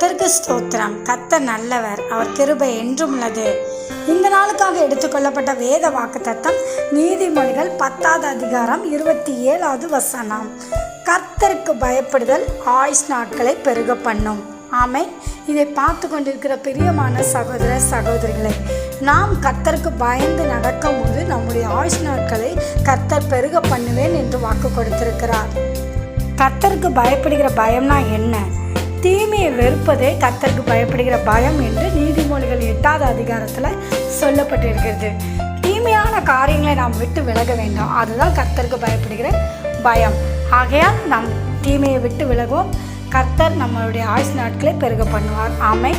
கர்த்தருக்கு ஸ்தோத்திரம். கர்த்தர் நல்லவர் அவர் கிருபை என்றும் உள்ளது. இந்த நாளுக்காக எடுத்துக்கொள்ளப்பட்ட வேத வாக்குத்தத்தம் நீதிமொழிகள் பத்தாவது அதிகாரம் இருபத்தி ஏழாவது வசனம். கர்த்தருக்கு பயப்படுதல் ஆயுஷ் நாட்களை பெருக பண்ணும். ஆமை இதை பார்த்து கொண்டிருக்கிற பிரியமான சகோதர சகோதரிகளை நாம் கர்த்தருக்கு பயந்து நடக்கும்போது நம்முடைய ஆயுஷ் நாட்களை கர்த்தர் பெருக பண்ணுவேன் என்று வாக்கு கொடுத்திருக்கிறார். கர்த்தருக்கு பயப்படுகிற பயம்னா என்ன? தீமையை வெறுப்பதே கத்தருக்கு பயப்படுகிற பயம் என்று நீதிமொழிகள் எட்டாவது அதிகாரத்தில் சொல்லப்பட்டிருக்கிறது. தீமையான காரியங்களை நாம் விட்டு விலக வேண்டும். அதுதான் கர்த்தருக்கு பயப்படுகிற பயம். ஆகையால் நாம் தீமையை விட்டு விலகுவோம். கர்த்தர் நம்மளுடைய ஆயுசு நாட்களை பெருக பண்ணுவார். ஆமை